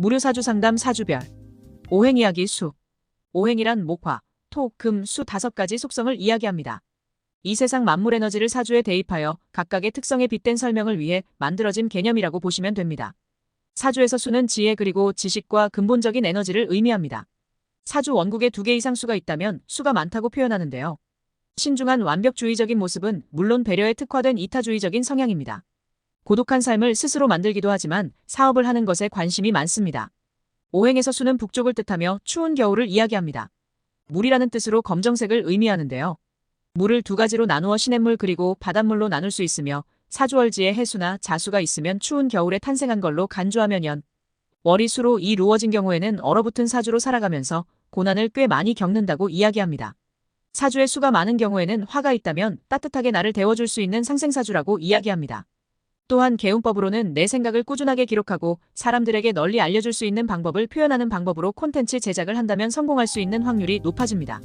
무료 사주 상담 사주별. 오행 이야기 수. 오행이란 목화, 토, 금, 수 다섯 가지 속성을 이야기합니다. 이 세상 만물 에너지를 사주에 대입하여 각각의 특성에 빗댄 설명을 위해 만들어진 개념이라고 보시면 됩니다. 사주에서 수는 지혜 그리고 지식과 근본적인 에너지를 의미합니다. 사주 원국에 두 개 이상 수가 있다면 수가 많다고 표현하는데요. 신중한 완벽주의적인 모습은 물론 배려에 특화된 이타주의적인 성향입니다. 고독한 삶을 스스로 만들기도 하지만 사업을 하는 것에 관심이 많습니다. 오행에서 수는 북쪽을 뜻하며 추운 겨울을 이야기합니다. 물이라는 뜻으로 검정색을 의미하는데요. 물을 두 가지로 나누어 시냇물 그리고 바닷물로 나눌 수 있으며 사주월지에 해수나 자수가 있으면 추운 겨울에 탄생한 걸로 간주하면 연. 월이 수로 이 루어진 경우에는 얼어붙은 사주로 살아가면서 고난을 꽤 많이 겪는다고 이야기합니다. 사주에 수가 많은 경우에는 화가 있다면 따뜻하게 나를 데워줄 수 있는 상생사주라고 이야기합니다. 또한 개운법으로는 내 생각을 꾸준하게 기록하고 사람들에게 널리 알려줄 수 있는 방법을 표현하는 방법으로 콘텐츠 제작을 한다면 성공할 수 있는 확률이 높아집니다.